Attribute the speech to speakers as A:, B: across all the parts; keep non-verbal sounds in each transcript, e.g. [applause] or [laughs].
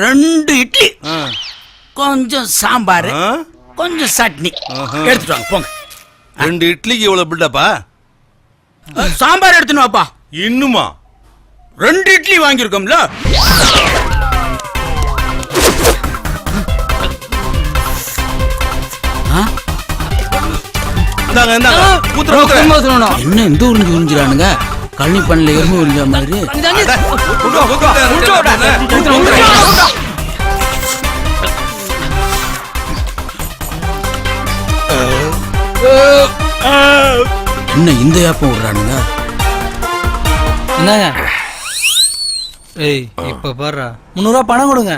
A: ரெண்டு இட்லி.
B: ஆ.
A: கொஞ்சம் சாம்பார்? கொஞ்சம் சட்னி. எடுத்துட்டு வாங்க போங்க.
B: ரெண்டு இட்லிக்கு இவ்வளவு பில்டப்பா
A: சாம்பார் எடுத்துன்னு வாப்பா.
B: இன்னுமா?
A: ரெண்டு இட்லி வாங்கியிருக்கோம்ல. என்ன இந்த உறிஞ்சு உறிஞ்சிடானுங்க கழனி பண்ணல எருமை உறிஞ்ச மாதிரி. என்ன இந்த ஏப்பம் விடுறானுங்க?
C: என்னங்க? ஏய் இப்ப பாருடா. முந்நூறுவா பணம் கொடுங்க.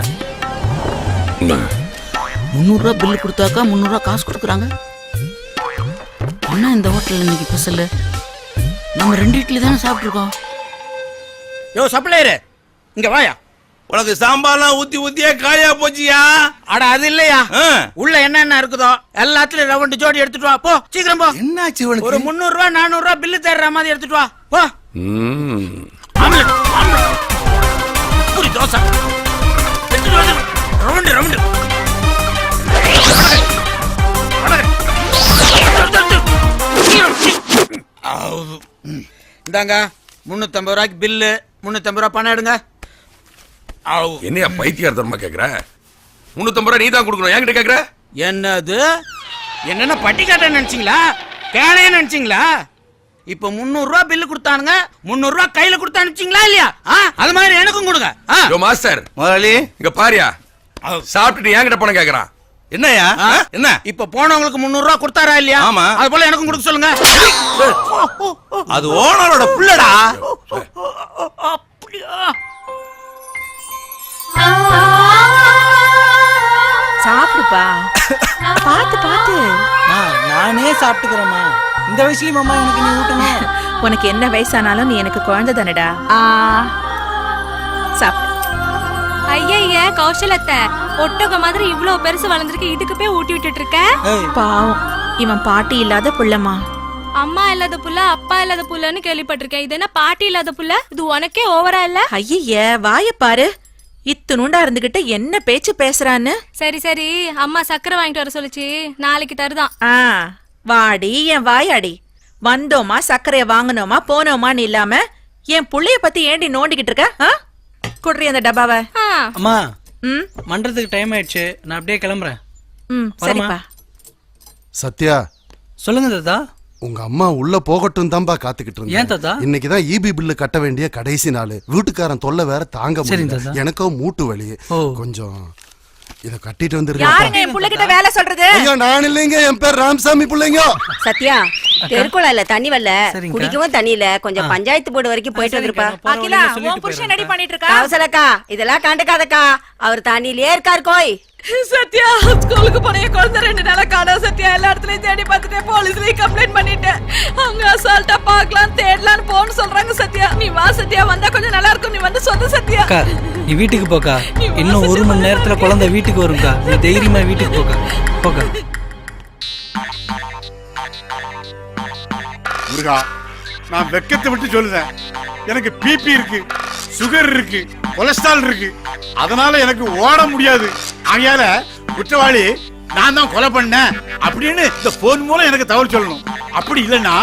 A: முந்நூறுரூவா பில்லு கொடுத்தாக்கா முந்நூறுரூவா காசு கொடுக்குறாங்க. என்ன இந்த ஹோட்டலில் இன்னைக்கு ஸ்பெஷல் நம்ம ரெண்டு இட்லி தானே சாப்பிட்ருக்கோம் யோ சப்ளையரு இங்க வாயா.
B: உனக்கு சாம்பார்லாம் ஊத்தி ஊத்தியே காயா போச்சியா?
A: அட அது இல்லையா?
B: ஆ.
A: உள்ள என்னென்ன இருக்குதோ எல்லாத்துலயும் ரவுண்டு ஜோடி எடுத்துட்டு வா. போ சீக்கிரம் போ.
B: என்னாச்சு
A: ஒரு முந்நூறு ரூபா நானூறு ரூபா பில்லு தர்ற மாதிரி எடுத்துட்டு வா. போ. பூரி தோசை. Round round. இந்தாங்க முன்னூத்தம்பது ரூபாய்க்கு பில்லு முன்னூத்தம்பது ரூபா பணம் எடுங்க.
D: என்னையா பைத்தியார்த்தனமா கேக்குற? முன்னூத்தம்பது ரூபா நீ தான் கொடுக்கணும். என்கிட்ட கேக்குற?
A: என்னது? என்னென்ன பட்டிக்காட்ட நினைச்சீங்களா? கேனைய நினைச்சீங்களா? இப்ப முந்நூறு ரூபா பில்லு கொடுத்தானுங்க முந்நூறு ரூபா கையில கொடுத்து அனுப்பிச்சீங்களா இல்லையா? ஆ, அது மாதிரி எனக்கும் கொடுங்க.
D: மாஸ்டர்.
B: முதலாளி.
D: இங்க பாரியா. சாப்பிட்டுட்டு என்கிட்ட பணம் கேக்குறான்.
A: ஆ?
B: என்ன?
A: இப்ப போனவங்களுக்கு முந்நூறு ரூபா கொடுத்தாரா இல்லையா?
B: ஆமா.
A: அது போல எனக்கும் கொடுக்க சொல்லுங்க.
B: அது ஓனரோட புள்ளடா.
A: அப்படியா?
E: சாப்பிடுப்பா. பாத்து பாத்து
C: நானே சாப்பிட்டுக்கிறேம்மா. இந்த வயசுலயும் அம்மா எனக்கு நீ ஊட்டணும்.
E: உனக்கு என்ன வயசானாலும் நீ எனக்கு குழந்தை தானடா ஆ. சாப்பிடு.
F: ஐயய்ய கௌசலத்தை ஒட்டக மாதிரி இவ்ளோ பெருசு வளர்ந்துருக்கு இதுக்கு போய் ஊட்டி விட்டுட்டு இருக்க?
E: பாவம். இவன் பாட்டி இல்லாத புள்ளமா
F: அம்மா இல்லாத புள்ள அப்பா இல்லாத புள்ளன்னு கேள்விப்பட்டிருக்கேன். இது என்ன பாட்டி இல்லாத புள்ள? இது உனக்கே ஓவரா இல்ல?
E: ஐய வாய பாரு. இத்துணுண்டா இருந்துகிட்டு என்ன பேச்சு பேசுறான்னு?
F: சரி சரி. அம்மா சக்கரை வாங்கிட்டு வர சொல்லுச்சு. நாளைக்கு தருதான்.
E: ஆ வாடி என் வாயாடி. வந்தோமா சர்க்கரைய வாங்கினோமா போனோமான்னு இல்லாம என் புள்ளைய பத்தி ஏண்டி நோண்டிக்கிட்டு இருக்க ஆ? குடுறி அந்த டப்பாவை?
C: அம்மா
E: ம்?
C: மன்றத்துக்கு டைம் ஆயிடுச்சு. நான் அப்படியே கிளம்புறேன்.
E: ம் சரிப்பா.
G: சத்யா.
C: சொல்லுங்க தாத்தா.
G: உங்க அம்மா உள்ள போகட்டும் தான்பா காத்துக்கிட்டு
C: ஏன் தாத்தா?
G: இருந்தேன் இன்னைக்கு தான் இபி பில்லு கட்ட வேண்டிய கடைசி நாள். வீட்டுக்காரன் தொல்லை வேற தாங்க முடியல. எனக்கோ மூட்டு வலி. கொஞ்சம் இத கட்டிட்டு
E: யாருங்க
G: வந்துருக்கேன்
E: என் புள்ளைகிட்ட வேலை சொல்றது?
G: ஐயோ நான் இல்லைங்க. என் பேர் ராமசாமி பிள்ளைங்க.
H: சத்யா தெருக்குழாயில தண்ணி வரல. குடிக்கவும் தண்ணி இல்ல. கொஞ்சம் பஞ்சாயத்து போர்டு வரைக்கும் போயிட்டு வந்திருப்பா.
E: அகிலா உன் புருஷன். ரெடி பண்ணிட்டு இருக்கா?
H: கவசலக்கா இதெல்லாம் கண்டுக்காதக்கா. அவர் தண்ணியிலே இருக்கார் கோய்.
E: சத்யா ஸ்கூலுக்கு போன குழந்தை ரெண்டு நாளா காணோம் சத்யா. எல்லா இடத்துலயும் தேடி பார்த்துட்டேன் போலீஸ்லயும் கம்ப்ளைண்ட் பண்ணிட்டேன். அவங்க அசால்ட்டா பார்க்கலாம் தேடலாம்னு போன்னு சொல்றாங்க சத்யா. நீ வா சத்யா வந்தா கொஞ்சம் நல்லா இருக்கும். நீ வந்து சொல்லு சத்யா.
C: அக்கா நீ வீட்டுக்கு போக்கா. இன்னும் ஒரு மணி நேரத்துல குழந்தை வீட்டுக்கு வரும்க்கா. நீ தைரியமா வீட்டுக்கு போக்கா. போக்கா.
I: முருகா நான் வெக்கத்தை விட்டு சொல்லுதேன். எனக்கு பிபி இருக்கு சுகர் இருக்கு கொலஸ்ட்ரால் இருக்கு. அதனால எனக்கு ஓட முடியாது. ஆகையால குற்றவாளி நான் தான் கொலை பண்ணேன் அப்படின்னு இந்த போன் மூலம் எனக்கு தகவல் சொல்லணும். அப்படி இல்லைன்னா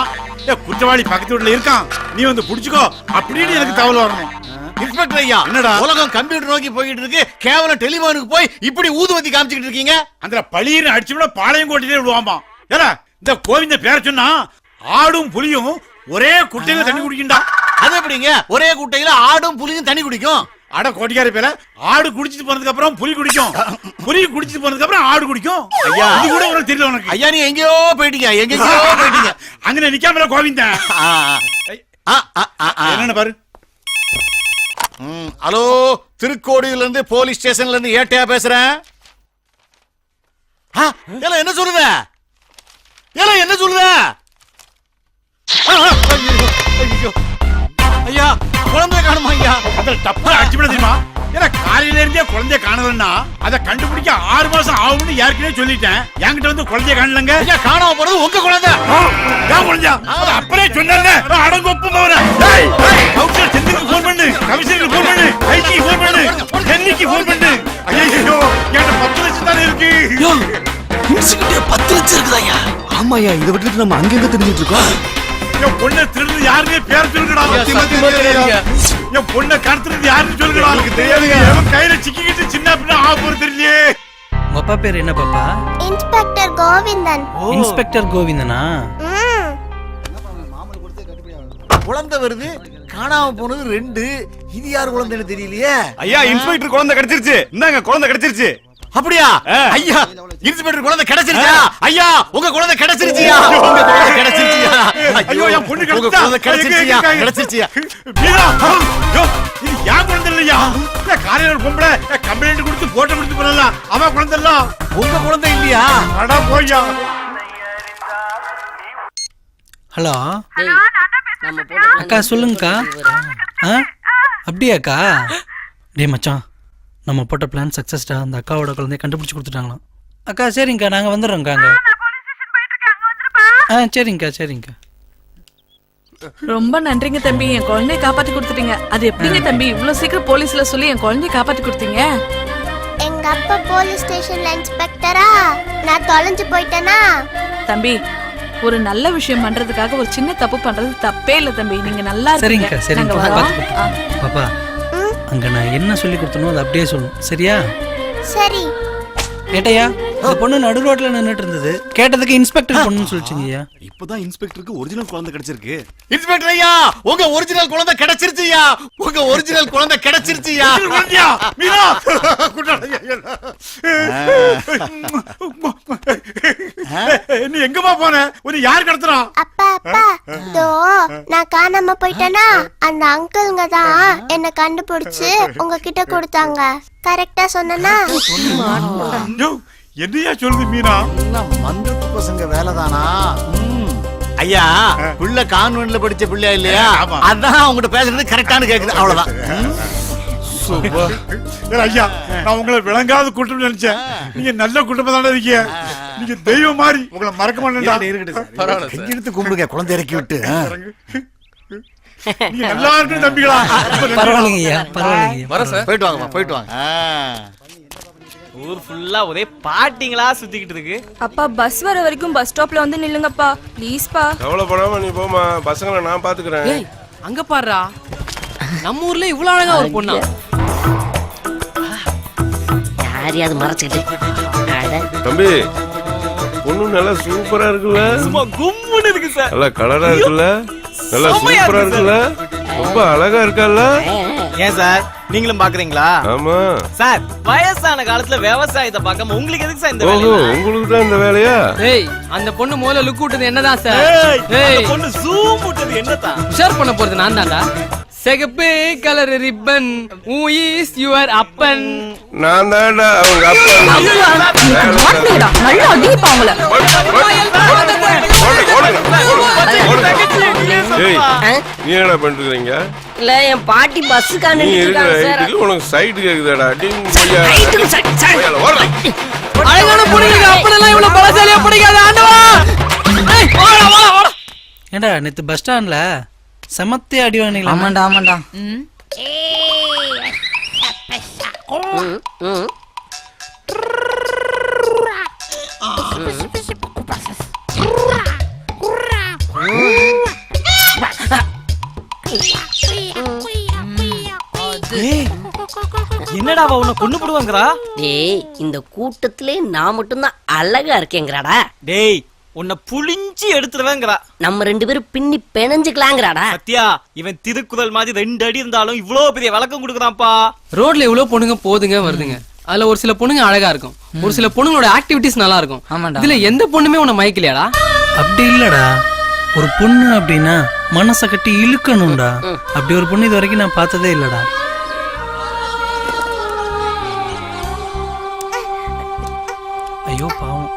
I: "ஏய், குற்றவாளி பக்கத்து வீட்டுல இருக்கான். நீ வந்து புடிச்சுக்கோ அப்படின்னு எனக்கு தகவல் வரணும்.
J: இன்ஸ்பெக்டர் ஐயா
I: என்னடா?
J: உலகம் கம்ப்யூட்டர் நோக்கி போய்கிட்டு இருக்கு. கேவலம் டெலிபோனுக்கு போய் இப்படி ஊதுவத்தி காமிச்சுக்கிட்டு இருக்கீங்க?
I: அந்த பழியின்னு அடிச்சு விட பாளையம் கோட்டிலே விடுவாமா ஏடா இந்த கோவிந்த பேர சொன்னா ஆடும் புலியும் ஒரே குட்டையில தண்ணி குடிக்கின்றா.
J: அது எப்படிங்க? ஒரே குட்டையில ஆடும் புலியும் தண்ணி குடிக்கும்?
I: அட கோட்டிக்கார பேர ஆடு குடிச்சிட்டு போனதுக்கு அப்புறம் புலி குடிக்கும். புலி குடிச்சிட்டு போனதுக்கு அப்புறம் ஆடு குடிக்கும்.
J: ஐயா.
I: இது கூட உனக்கு தெரியல உனக்கு.
J: ஐயா நீ எங்கேயோ போயிட்டீங்க எங்கேயோ போயிட்டீங்க. [laughs]
I: அங்க நிக்காமல கோவிந்தன். என்னன்னு பாரு.
J: ஹலோ திருக்கோடியில இருந்து போலீஸ் ஸ்டேஷன்ல இருந்து ஏட்டையா பேசுறேன்? என்ன சொல்லுத? என்ன சொல்லுத? ஐயோ, ஐயோ. ஐயா குழந்தை காணுமா ஐயா
I: அந்த டப்பா அடிச்சு விட தெரியுமா ஏன்னா காலையில இருந்தே குழந்தைய காணலன்னா அதை கண்டுபிடிக்க ஆறு மாசம் ஆகும்னு ஏற்கனவே சொல்லிட்டேன் என்கிட்ட வந்து குழந்தைய காணலங்க
J: ஐயா காணாம போனது உங்க குழந்தை
I: ஏன் குழந்தையா மவன கவுன்சிலர் செந்திலுக்கு ஃபோன் பண்ணு கமிஷனருக்கு ஃபோன் பண்ணு ஐஜி ஃபோன் பண்ணு டெல்லிக்கு ஃபோன் பண்ணு ஐயோ என்கிட்ட பத்து லட்சம் தானே இருக்கு
C: பத்து லட்சம் இருக்குதாயா
G: ஆமாயா இதை விட்டுட்டு நம்ம அங்கங்க தெரிஞ்சிட்டு இருக்கோம்
I: என் பொண்ணை திருடுறது யாருமே பேர் சொல்லுங்கடா. என் பொண்ணை கடத்துறது யாருன்னு சொல்லுங்கடா. எனக்கு தெரியாதுங்க. கையில சிக்கிக்கிட்டு சின்ன பின்ன ஆக போறது தெரியலையே.
C: உங்க அப்பா பேர் என்ன பாப்பா?
K: இன்ஸ்பெக்டர் கோவிந்தன்.
C: இன்ஸ்பெக்டர் கோவிந்தனா?
J: குழந்தை வருது காணாம போனது ரெண்டு. இது யார் குழந்தைன்னு தெரியலையே.
L: ஐயா இன்ஸ்பெக்டர் குழந்தை கிடைச்சிருச்சு. இந்தாங்க குழந்தை கிடைச்சிருச்சு.
J: அப்படியா? ஐயா இன்ஸ்பெக்டர் குழந்தை கிடைச்சிருச்சா? ஐயா உங்க குழந்தை கிடைச்சிருச்சியா? உங்க குழந்தை கிடைச்சிருச்சியா
I: ஐயோ என் பொண்ணு
J: உங்க
I: கிடைச்சா?
J: கிடைச்சிருச்சியா? கிடைச்சிருச்சியா?
I: வீரா ஐயோ, இது ஏன் குழந்தை இல்லையா இந்த காலையில ஒரு பொம்பளை கம்ப்ளைண்ட் கொடுத்து போட்டோ கொடுத்து பண்ணலாம் அவன் குழந்தை இல்ல
J: உங்க குழந்தை இல்லையா?
I: அடா போய்யா.
C: ஹலோ? அக்கா சொல்லுங்கக்கா. ஆ அப்படியாக்கா டேய் மச்சான் நம்ம போட்ட பிளான் சக்ஸஸ்டா அந்த அக்காவோட குழந்தைய கண்டுபிடிச்சு கொடுத்துட்டாங்களாம். அக்கா சரிங்கக்கா நாங்கள் வந்துடுறோங்க்கா அங்கே. ஆ சரிங்கக்கா சரிங்கக்கா.
M: ரொம்ப நன்றிங்க தம்பி. என் குழந்தைய காப்பாத்தி கொடுத்துட்டீங்க. அது எப்படிங்க தம்பி? இவ்வளவு சீக்கிரம் போலீஸ்ல சொல்லி என் குழந்தைய காப்பாத்தி கொடுத்தீங்க?
K: எங்க அப்பா போலீஸ் ஸ்டேஷன்ல இன்ஸ்பெக்டரா? நான் தொலைஞ்சு போயிட்டேனா?
M: தம்பி ஒரு நல்ல விஷயம் பண்றதுக்காக ஒரு சின்ன தப்பு பண்றது தப்பே இல்ல தம்பி. நீங்க நல்லா ஆ.
C: கொடுத்துருக்கேன். பாப்பா அங்கே நான் என்ன சொல்லி கொடுத்தனோ அதை அப்படியே சொல்லணும். சரியா?
K: சரி.
C: கேட்டையா அந்த பொண்ணு நடு ரோட்ல நின்னுட்டு இருந்தது கேட்டதுக்கு இன்ஸ்பெக்டர் பொண்ணுன்னு சொல்லிச்சுங்கய்யா
G: இப்பதான் இன்ஸ்பெக்டருக்கு ஒரிஜினல் குழந்தை கிடைச்சிருக்கு.
J: இன்ஸ்பெக்டர் ஐயா உங்க ஒரிஜினல் குழந்தை கிடைச்சிருச்சியா உங்க ஒரிஜினல் குழந்தை கிடைச்சிருச்சியா
I: குட்டாளையா, நீ எங்கம்மா போன? ஒரு யார் கடத்துறான்
K: அப்பா அப்பா தோ நான் காணாம போயிட்டேனா? அந்த அங்கிள்ங்க தான் என்ன கண்டுபிடிச்சு உங்ககிட்ட கொடுத்தாங்க. கரெக்டா சொன்னனா
I: ஐயோ, என்னையா சொல்லுது மீனா?
J: மந்திரத்து பசங்க வேலைதானா? ஐயா புள்ள கான்வென்ட்ல படிச்ச பிள்ளையா இல்லையா?
I: ஆமா.
J: அதான் உங்ககிட்ட பேசுறது கரெக்டானு கேக்குது. அவ்வளவுதான்.
I: ஐயா நான் உங்களை விளங்காத கூட்டம் நினைச்சேன். நீங்க நல்ல குடும்பம் தானே இருக்கீங்க. நீங்க தெய்வம் மாதிரி. உங்களை மறக்க மாட்டேன்டா.
J: கையெடுத்து கும்பிடுங்க குழந்தை இறக்கி விட்டு.
I: நல்லா இருக்கணும் தம்பிகளா.
C: பரவாயில்லைங்கய்யா பரவாயில்லைங்கய்யா
D: வரேன் சார்.
J: போயிட்டு வாங்கம்மா போயிட்டு வாங்க. ஆ.
N: ஊர் ஃபுல்லா ஒரே பாட்டிங்களா சுத்திக்கிட்டு இருக்கு.
K: அப்பா பஸ் வர வரைக்கும் பஸ் ஸ்டாப்ல வந்து நில்லுங்கப்பா. ப்ளீஸ்ப்பா
L: கவலைப்படாம நீ போமா பசங்களை நான் பாத்துக்கிறேன்.
N: ஏய் அங்க பாருடா. நம்ம ஊர்ல இவ்வளவு அழகா ஒரு பொண்ணா?
O: யாரையாவது மறைச்சிக்கிட்டு.
L: தம்பி பொண்ணு நல்லா சூப்பரா இருக்குல்ல?
N: சும்மா கும்முன்னு இருக்கு சார்.
L: நல்லா கலரா இருக்குல்ல? நல்லா சூப்பரா
N: இருக்கு
L: இருக்குல்ல? ரொம்ப அழகா இருக்கல்ல?
N: ஏன் சார்? நீங்களும் பாக்குறீங்களா?
L: ஆமா.
N: சார் வயசான காலத்துல விவசாயத்தை பார்க்காம உங்களுக்கு எதுக்கு சார் இந்த
L: ஓஹோ
N: வேலை
L: உங்களுக்கு தான் இந்த வேலையா?
N: ஏய் அந்த பொண்ணு முதல்ல லுக் விட்டது என்னதான் சார்? ஏய் பொண்ணு ஜூம் விட்டது என்னதான்? ஷேர் பண்ண போறது நான் தான்டா சிகப்பு colour ribbon. Who is your அப்பன்?
L: நான் தான்டா அவங்க அப்பா
M: நல்லா அடிப்பா
L: நீ பண்ணிட்டு இருக்கீங்க
O: இல்ல என் பாட்டி பஸ்ஸுக்கான
L: நீ இருக்கிற ஹைட்டுக்கு உனக்கு சைடு கேக்குதாடா. பொய்யால ஓடுறா.
N: அழகான பொண்ணுங்க அப்பனெல்லாம் இவ்வளவு பலசாலியா பிடிக்காத ஆண்டவா!
C: ஏண்டா நேத்து பஸ் ஸ்டாண்ட்ல செமத்திய அடி வாங்கினீங்களா?
A: ஆமாண்டா ஆமாண்டா.
N: என்னடா அவ உன்னை கொண்டு போடுவாங்கறா
O: டேய் இந்த கூட்டத்திலே நான் மட்டும்தான் அழகா இருக்கேங்கிறாடா.
N: டேய் உன்னை புளிஞ்சி எடுத்துருவேங்கறா.
O: நம்ம ரெண்டு பேரும் பின்னி பிணைஞ்சுக்கலாங்கிறாடா.
N: சத்யா இவன் திருக்குறள் மாதிரி ரெண்டு அடி இருந்தாலும் இவ்ளோ பெரிய விளக்கம் கொடுக்குறான்ப்பா.
P: ரோட்ல இவ்வளவு பொண்ணுங்க போதுங்க வருதுங்க. அதுல ஒரு சில பொண்ணுங்க அழகா இருக்கும். ஒரு சில பொண்ணுங்களோட ஆக்டிவிட்டிஸ் நல்லா இருக்கும்.
A: ஆமாண்டா.
P: இதுல எந்த பொண்ணுமே உன்னை மயக்கலையாடா?
C: அப்படி இல்லடா. ஒரு பொண்ணு அப்படின்னா மனசை கட்டி இழுக்கணும்டா. அப்படி ஒரு பொண்ணு இது வரைக்கும் நான் பார்த்ததே இல்லடா. ஐயோ பாவம்.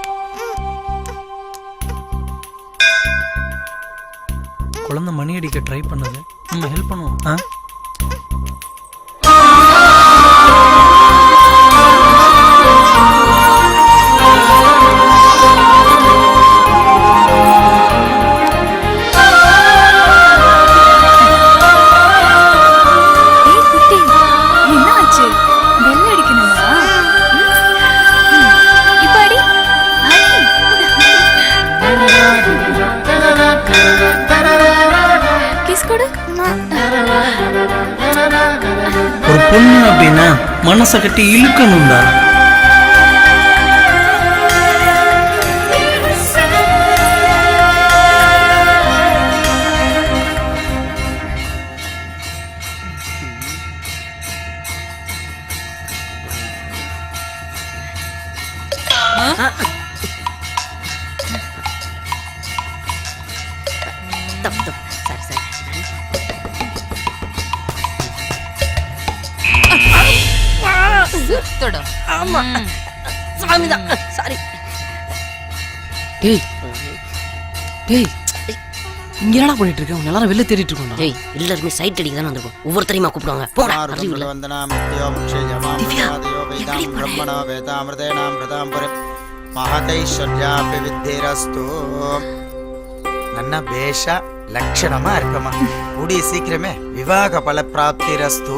C: அடிக்க ட்ரை பண்ணது. நம்ம ஹெல்ப் பண்ணுவோம். ஆ? அப்படின்னா மனசை
P: டேய். டேய். இங்க என்னடா பண்ணிட்டு இருக்க எல்லாரும் வெளில தேடிட்டு இருக்கோம்டா.
H: டேய் எல்லாருமே சைட் அடிக்க தானே வந்திருக்கோம். ஒவ்வொருத்தரையுமா கூப்பிடுவாங்க. போடா அறிவு இல்ல. திவ்யா, எங்கடி போன?
Q: மகதைஸ்வர்யாபி வித்திரஸ்து நன்னா பேஷ லட்சணமா இருக்கமா கூடிய சீக்கிரமே விவாக பல பிராப்திரஸ்து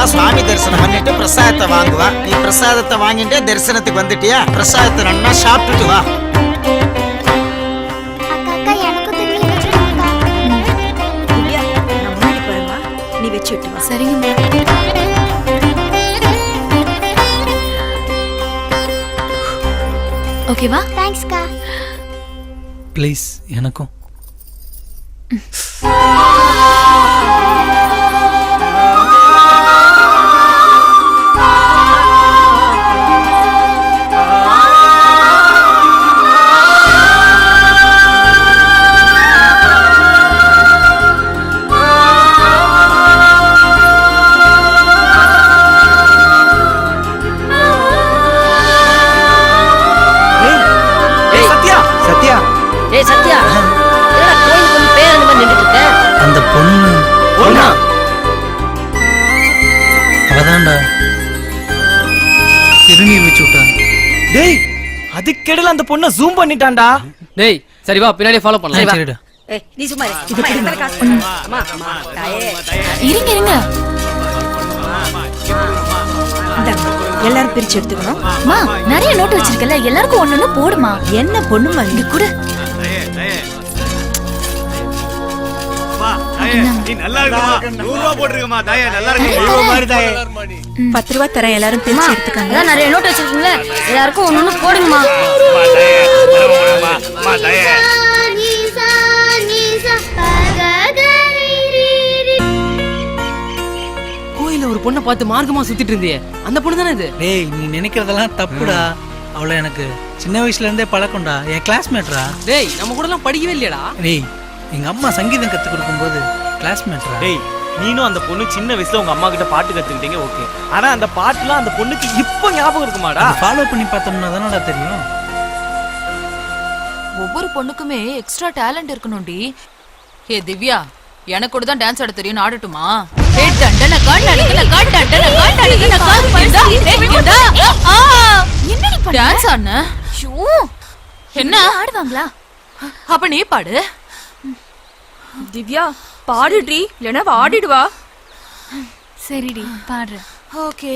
Q: அவ சுவாமி தரிசனம் பண்ணிட்டு பிரசாதத்தை வாங்குவா. நீ பிரசாதத்தை வாங்கிட்டு தரிசனத்துக்கு வந்துட்டியா? பிரசாதத்தை நன்னா சாப்பிட்டுட்டு வா.
K: சரிங்க ஓகேவா? தேங்க்ஸ்க்கா
C: ப்ளீஸ் எனக்கும்.
Q: அதுக்கெடல அந்த பொண்ணை ஜூம் பண்ணிட்டான்டா.
P: டேய் சரி வா பின்னாடியே ஃபாலோ பண்ணலாம்.
C: சரிடா
H: ஏய் நீ சும்மா இரு. அம்மா, எத்தனை காசு அம்மா அம்மா தாயே.
R: இருங்க இருங்க.
H: எல்லாரும் பிரிச்சு எடுத்துக்கணும்.
R: நிறைய நோட்டு வச்சிருக்கல எல்லாருக்கும் ஒண்ணு போடுமா?
H: என்ன பொண்ணுமா
R: இங்க கூட.
H: பத்து ரூபா தரேன் எல்லாரும் பிரிச்சு எடுத்துக்கங்க.
R: அதான் நிறைய நோட்டு வச்சிருக்கீங்களே எல்லாருக்கும் ஒண்ணு ஒண்ணு போடுங்கம்மா.
P: கோயில ஒரு பொண்ணை பார்த்து மார்க்கமா சுத்திட்டு இருந்தியே. அந்த பொண்ணு தானே இது?
C: டேய் நீ நினைக்கிறதெல்லாம் தப்புடா. அவளை எனக்கு சின்ன வயசுல இருந்தே பழக்கம்டா. என் கிளாஸ்மேட்ரா
P: டேய் நம்ம கூட எல்லாம் படிக்கவே இல்லையடா.
C: டேய் எங்க அம்மா சங்கீதம் கத்து கொடுக்கும்போது கிளாஸ்மேட்ரா
Q: டேய் நீனும் அந்த பொண்ணு சின்ன வயசுல உங்க அம்மா கிட்ட பாட்டு கத்துக்கிட்டீங்க ஓகே. ஆனா அந்த பாட்டுலாம் அந்த பொண்ணுக்கு இப்போ ஞாபகம் இருக்குமாடா?
C: ஃபாலோ பண்ணி பார்த்தோம்னா தானடா தெரியும்.
R: ஒவ்வொரு பொண்ணுக்குமே எக்ஸ்ட்ரா டேலண்ட் இருக்கணும்டி. ஏ திவ்யா எனக்கு கூட தான் டான்ஸ் ஆட தெரியும் ஆடட்டுமா? ஏ டண்டன காட் நடுக்கன காட் டண்டன காட் நடுக்கன காட் பண்டா ஏ இந்தா ஆ. என்னடி பண்ண? டான்ஸ் ஆடுன? என்ன? ஆடுவாங்களா? அப்ப நீ பாடு.
H: திவ்யா பாடுடி இல்லனா ஆடிடுவா
R: சரிடி பாடுறேன். ஓகே.